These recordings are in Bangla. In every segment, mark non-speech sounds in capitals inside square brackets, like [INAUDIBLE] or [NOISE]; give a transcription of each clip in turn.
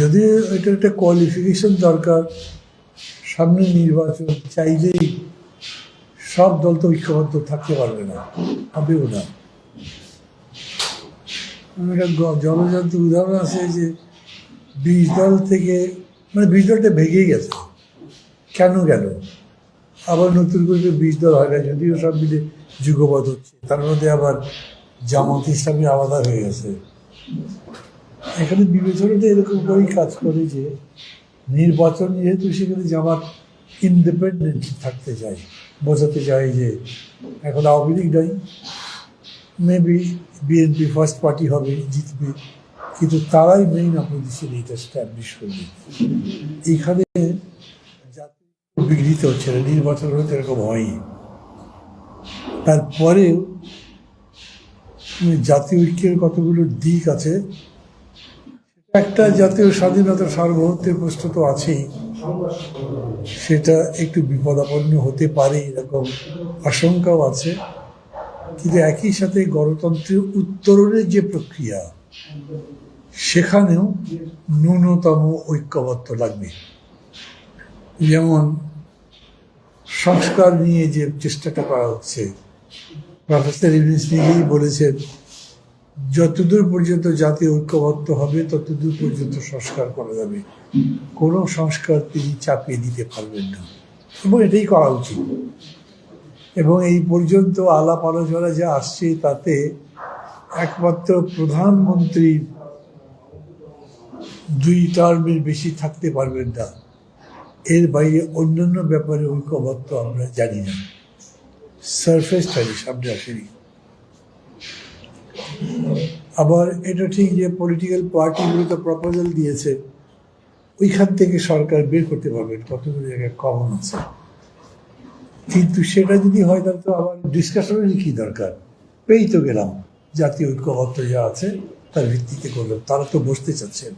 যদি এটা একটা কোয়ালিফিকেশন দরকার, সামনে নির্বাচন চাইলেই সব দল তো ঐক্যবদ্ধ থাকতে পারবে না হবেও না। একটা জলজান্ত উদাহরণ আছে যে বিশ দল থেকে মানে বিশ দলটা ভেঙেই গেছে। কেন গেল আবার নতুন করে বিশ দল হয় না, যদিও সব মিলে যুগবদ্ধ হচ্ছে। তার মধ্যে আবার জামাত ইসলামী আলাদা হয়ে গেছে। এখানে বিবেচনাটা এরকম করেই কাজ করে যে নির্বাচন যেহেতু সেখানে জামাত ইন্ডিপেন্ডেন্ট থাকতে চায়, বোঝাতে চায় যে এখন আওয়ামী লীগ নাই মেবি বিএনপি ফার্স্ট পার্টি হবে, জিতবে, কিন্তু তারাই মেইন অপোজিশন এটা স্ট্যাবলিশ করবে। এইখানে জাতীয় বিঘ্নিত হচ্ছে না, নির্বাচন হয়তো এরকম হয়ই। তারপরেও জাতীয় ঐক্যের কতগুলো দিক আছে একটা জাতীয় স্বাধীনতা সার্বভৌমত্বের প্রশ্ন তো আছেই। সেটা একটু বিপদাপন্ন হতে পারে, এরকম আশঙ্কাও আছে। কিন্তু একই সাথে গণতন্ত্রের উত্তরণের যে প্রক্রিয়া, সেখানেও ন্যূনতম ঐক্যবদ্ধ লাগবে। যেমন সংস্কার নিয়ে যে চেষ্টাটা করা হচ্ছে, প্রফেসর ইউনিস নিজেই বলেছেন যতদূর পর্যন্ত জাতি ঐক্যবদ্ধ হবে, ততদূর পর্যন্ত সংস্কার করা যাবে। কোনো সংস্কার তিনি চাপিয়ে দিতে পারবেন না। এবং এটাই করা উচিত। এবং এই পর্যন্ত আলাপ আলোচনা যা আসছে, তাতে একমাত্র প্রধানমন্ত্রীর দুই টার্মের বেশি থাকতে পারবেন না। এর বাইরে অন্যান্য ব্যাপারে ঐক্যবদ্ধ আমরা জানি না। সারফেস জানি সামনে আসেনি। আবার এটা ঠিক যে পলিটিক্যাল পার্টিগুলো তো প্রপোজাল দিয়েছে, ওইখান থেকে সরকার বের করতে পারবে, কতগুলো জায়গায় কমন আছে। কিন্তু সেটা যদি হয় তাহলে তো আবার ডিসকাশনেরই কি দরকার? পেয়েই তো গেলাম, জাতীয় ঐক্যবদ্ধ যা আছে তার ভিত্তিতে করলাম তারা তো বসতে চাচ্ছেন।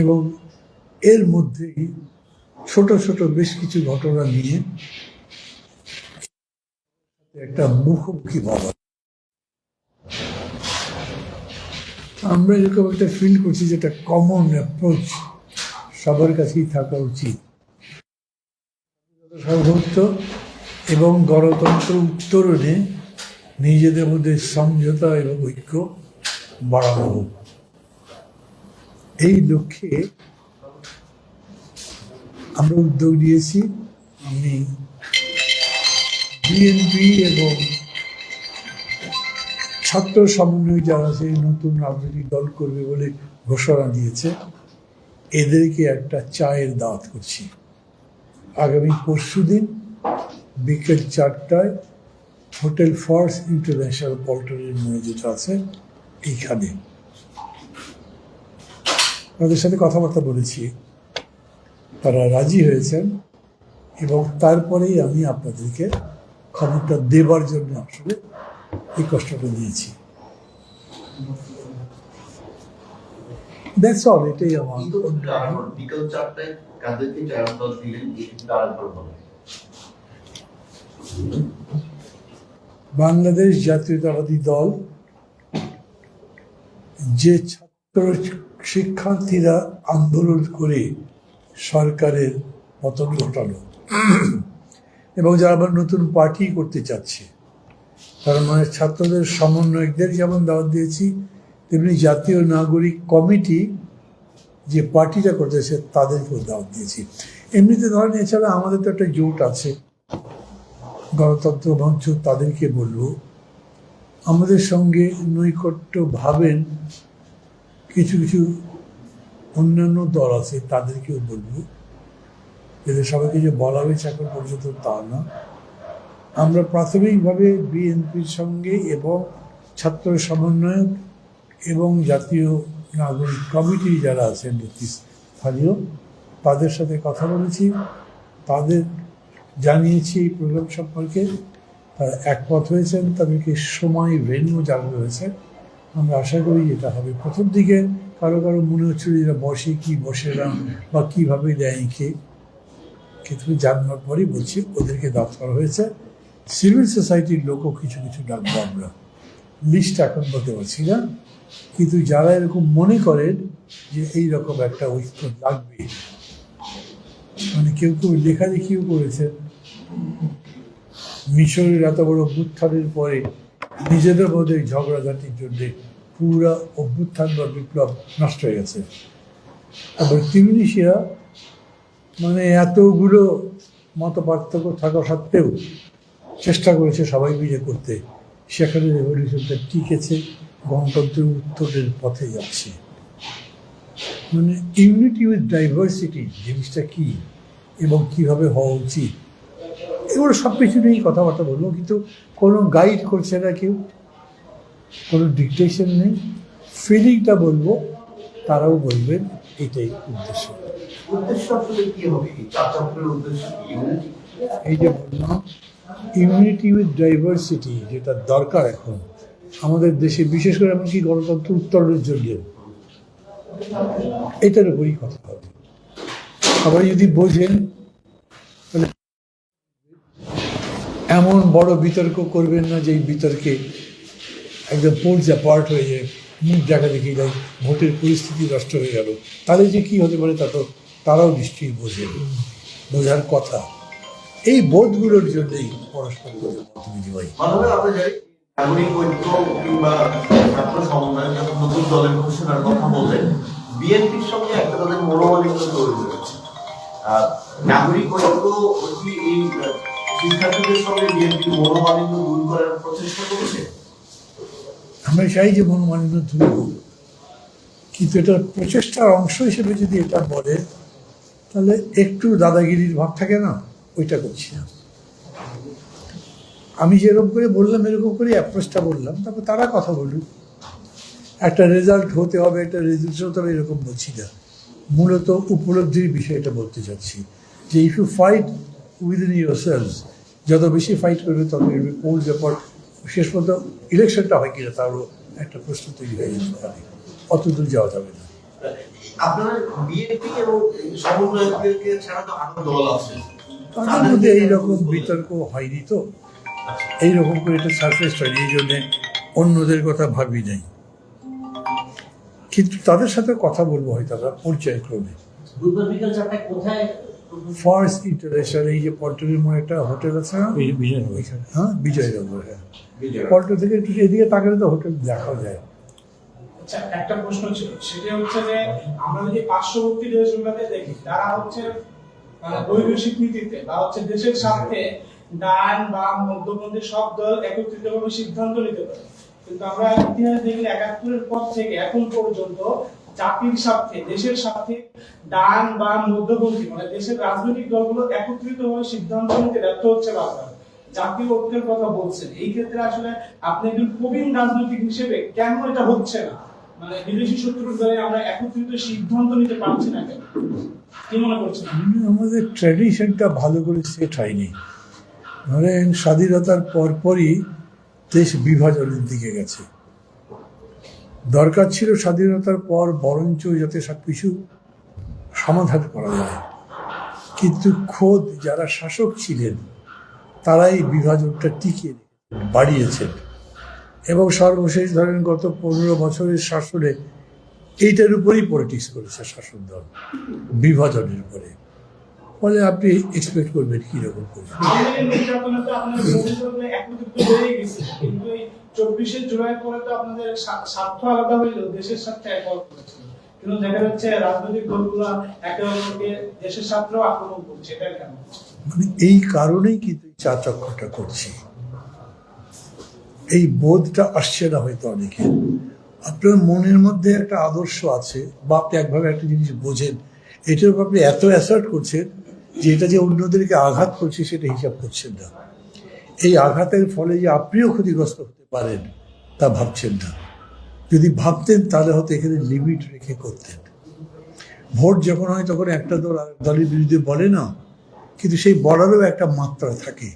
এবং এর মধ্যেই ছোট ছোট বেশ কিছু ঘটনা নিয়ে একটা মুখোমুখি ভাব। আমরা এরকম একটা ফিল করছি যেটা কমন অ্যাপ্রোচ সবার কাছেই থাকা উচিত। সার্বভৌমত্ব এবং গণতন্ত্র উত্তরণে নিজেদের মধ্যে সমঝোতা এবং ঐক্য বাড়ানো হোক। এই লক্ষ্যে আমরা উদ্যোগ নিয়েছি। আমি বিএনপি এবং ছাত্র সমন্বয় যারা আছে নতুন রাজনৈতিক দল করবে বলে ঘোষণা দিয়েছে, এদেরকে একটা চায়ের দাওয়াত করছি। আগামী পরশু দিন বিকেল চারটায় হোটেল ফর্স ইন্টারন্যাশনাল পল্টনের মনে যেটা আছে, এইখানে। তাদের সাথে কথাবার্তা বলেছি। তারা রাজি হয়েছেন এবং তারপরেই আমি আপনাদেরকে খবরটা দেবার জন্য আসলে এই কষ্টটা দিয়েছি। দ্যাটস অল এটাই আমার। বিকেল চারটায় কাদেরকে চায়ের দল দিলেন আরেকবার বলেন। বাংলাদেশ জাতীয়তাবাদী দল যে ছাত্র শিক্ষার্থীরা আন্দোলন করে সরকারের পতন ঘটালো। [CLEARS THROAT] এবং যারা আবার নতুন পার্টি করতে চাচ্ছে তার মানে ছাত্রদের সমন্বয়কদের যেমন দাওয়াত দিয়েছি, তেমনি জাতীয় নাগরিক কমিটি যে পার্টিটা করতেছে তাদেরকেও দাওয়াত দিয়েছি। এমনিতে ধরেন এছাড়া আমাদের তো একটা জোট আছে, গণতন্ত্র মঞ্চ তাদেরকে বলব। আমাদের সঙ্গে নৈকট্য ভাবেন কিছু কিছু অন্যান্য দল আছে, তাদেরকেও বলব। এদের সবাইকে যে বলা হয়েছে এখন পর্যন্ত তা না। আমরা প্রাথমিকভাবে বিএনপির সঙ্গে এবং ছাত্র সমন্বয়ক এবং জাতীয় নাগরিক কমিটি যারা আছেন স্থানীয় তাদের সাথে কথা বলেছি। তাদের জানিয়েছি এই প্রোগ্রাম সম্পর্কে। তারা একমত হয়েছেন, তাদেরকে সময় ভেন্যু জানানো হয়েছে। আমরা আশা করি এটা হবে প্রথম দিকে। কারও কারও মনে হচ্ছিল এরা বসে কি বসে না বা কীভাবে দেয়, কে কিন্তু জানানোর পরই বলছি, ওদেরকে দাঁত করা হয়েছে। সিভিল সোসাইটির লোকও কিছু কিছু ডাকবো আমরা। লিস্ট এখন বলতে পারছি না, কিন্তু যারা এরকম মনে করেন যে এই রকম একটা ঐক্য লাগবে মানে কেউ কেউ লেখালেখিও করেছেন। মিশরের এত বড় অভ্যুত্থানের পরে নিজেদের মধ্যে ঝগড়াঝাটির জন্য পুরা অভ্যুত্থান বা বিপ্লব নষ্ট হয়ে গেছে। আবার তিউনিশিয়া মানে এতগুলো মত পার্থক্য থাকা সত্ত্বেও চেষ্টা করেছে সবাই মিলে করতে। সেখানে রেভলিউশনটা টিকেছে গণতন্ত্রের উত্তরের পথে যাচ্ছে। মানে ইউনিটি উইথ ডাইভার্সিটি জিনিসটা কী এবং কীভাবে হওয়া উচিত? এগুলো সব কিছু নিয়েই কথাবার্তা বলব কিন্তু কোনো গাইড করছে না কেউ কোনো ডিকটেশন নেই। ফিলিংটা বলব তারাও বলবেন এটাই উদ্দেশ্য? এই যে বললাম ইউনিটি উইথ ডাইভার্সিটি যেটা দরকার এখন আমাদের দেশে, বিশেষ করে এমনকি গণতন্ত্র উত্তরণের জন্য। এটার উপরই কথা হবে। সবাই যদি বোঝেন এমন বড় বিতর্ক করবেন না যে বিতর্কে একদম পোলস অ্যাপার্ট হয়ে যায়, মুখ দেখা দেখি যায়, ভোটের পরিস্থিতি নষ্ট হয়ে গেল। তাহলে যে কি হতে পারে তা তো তারাও নিশ্চয়ই বোঝে বোঝার কথা। এই বোধগুলোর জন্যই পরস্পর বিনিময় আমরা জানি নাগরিক ঐক্য কিংবা ছাত্র সমন্বয় যখন নতুন দলের ঘোষণার কথা বললেন বিএনপির সঙ্গে একটা তাদের মনোমালিন্য তৈরি হয়েছে। নাগরিক ঐক্য এই শিক্ষার্থীদের সঙ্গে বিএনপির মনোমালিন্য দূর করার প্রচেষ্টা করেছে? আমরা চাই যে মনোমালিন্য দূর হোক। কিন্তু এটার প্রচেষ্টার অংশ হিসেবে যদি এটা বলে তাহলে একটু দাদাগিরির ভাব থাকে না? ওইটা করছি না আমি যেরকম করে বললাম, এরকম করে অ্যাপ্রোচটা বললাম, তারপর তারা কথা বলুক। একটা রেজাল্ট হতে হবে, একটা রেজাল্ট হতে হবে, এরকম বলছি না। মূলত উপলব্ধির বিষয়টা বলতে চাচ্ছি যে if you fight within your sales যত বেশি ফাইট করবে, তত কোল ব্যাপার শেষ পর্যন্ত ইলেকশনটা হয় কিনা, তারও একটা প্রশ্ন তৈরি হয়ে যেতে পারে। অত দূর যাওয়া যাবে না। আপনার বিএনপি এবং সমন্বয়কদেরকে ছাড়া তো আরও দল আছে। তাদের মধ্যে এইরকম বিতর্ক হয়নি তো? এইরকম করে একটা সারফেস হয়নি এই জন্যে অন্যদের কথা ভাবি নাই। কিন্তু তাদের সাথে কথা বলব হয়তো আমরা পর্যায়ক্রমে। বুধবার বিকেল ফার্স্ট ইন্টারন্যাশনাল এই যে পল্টনের মোড়ে একটা হোটেল আছে না? ওইখানে। হ্যাঁ বিজয়নগর হ্যাঁ। পল্টন থেকে একটু এদিকে তাকালে তো হোটেল দেখা যায়। আচ্ছা একটা প্রশ্ন ছিল সেটা হচ্ছে যে আমরা যদি পার্শ্ববর্তী দেশগুলোতে দেখি তারা হচ্ছে বা হচ্ছে দেশের স্বার্থে ডান মধ্যপন্থী সব দল সিদ্ধান্ত নিতে পারে। কিন্তু আমরা ইতিহাস একাত্তরের পর থেকে এখন পর্যন্ত জাতির স্বার্থে, দেশের স্বার্থে ডান বাম মধ্যপন্থী মানে দেশের রাজনৈতিক দলগুলো একত্রিতভাবে সিদ্ধান্ত নিতে ব্যর্থ হচ্ছে বারবার জাতীয় ঐক্যের কথা বলছেন। এই ক্ষেত্রে আসলে আপনি একজন প্রবীণ রাজনৈতিক হিসেবে কেন এটা হচ্ছে না? মানে বিদেশি শত্রুর দলে আমরা একত্রিত সিদ্ধান্ত নিতে পারছি না কেন? আমাদের ট্র্যাডিশনটা ভালো করে সেট হয়নি। ধরেন স্বাধীনতার পরপরই দেশ বিভাজনের দিকে গেছে। দরকার ছিল স্বাধীনতার পর বরঞ্চ যাতে সব কিছু সমাধান করা যায়। কিন্তু খোদ যারা শাসক ছিলেন, তারাই বিভাজনটা টিকিয়ে বাড়িয়েছেন। এবং সর্বশেষ ধরেন গত পনেরো বছরের শাসনে এইটার উপরেই পলিটিক্স করেছে শাসন দল বিভাজনের উপরে। ফলে আপনি এক্সপেক্ট করবেন কীরকম করে চব্বিশে জুলাই পরে তো আপনাদের স্বার্থ আলাদা হইলেও দেশের স্বার্থে এক। কিন্তু দেখা যাচ্ছে রাজনৈতিক দলগুলো একে অপরকে দেশের স্বার্থেও আক্রমণ করছে এটা কেন? মানে এই কারণেই কিন্তু চা চক্রটা করছি। এই বোধটা আসছে না হয়তো অনেকে। আপনার মনের মধ্যে একটা আদর্শ আছে বা আপনি একভাবে একটা জিনিস বোঝেন। এটার উপর আপনি এত অ্যাসার্ট করছেন যে এটা যে অন্যদেরকে আঘাত করছে সেটা হিসাব করছেন না। এই আঘাতের ফলে যে আপনিও ক্ষতিগ্রস্ত হতে পারেন, তা ভাবছেন না। যদি ভাবতেন তাহলে হয়তো এখানে লিমিট রেখে করতেন। ভোট যখন হয় তখন একটা দল আর দলের বিরুদ্ধে বলে না, কিন্তু সেই বলারও একটা মাত্রা থাকে।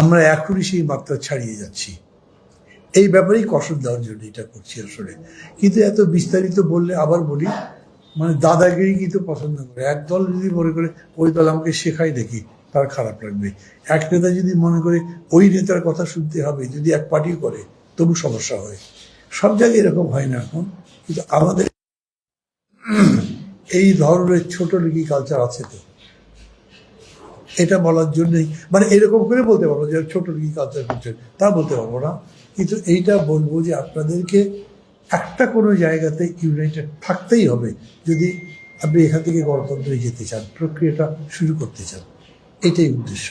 আমরা এখনই সেই মাত্রা ছাড়িয়ে যাচ্ছি। এই ব্যাপারেই কষণ দেওয়ার জন্য এটা করছি আসলে। কিন্তু এত বিস্তারিত বললে আবার বলি মানে দাদাগিরি কিন্তু পছন্দ করে। এক দল যদি মনে করে, ওই দল আমাকে শেখাই দেখি, তার খারাপ লাগবে। এক নেতা যদি মনে করে, ওই নেতার কথা শুনতে হবে, যদি এক পার্টি করে, তবু সমস্যা হয়। সব জায়গায় এরকম হয় না এখন। কিন্তু আমাদের এই ধরনের ছোট লিগি কালচার আছে তো। এটা বলার জন্যই মানে এরকম করে বলতে পারব যে ছোট লিগি কালচার করছে, তা বলতে পারব না। কিন্তু এইটা বলব যে আপনাদেরকে একটা কোনো জায়গাতে ইউনাইটেড থাকতেই হবে যদি আপনি এখান থেকে গণতন্ত্রে যেতে চান, প্রক্রিয়াটা শুরু করতে চান। এটাই উদ্দেশ্য।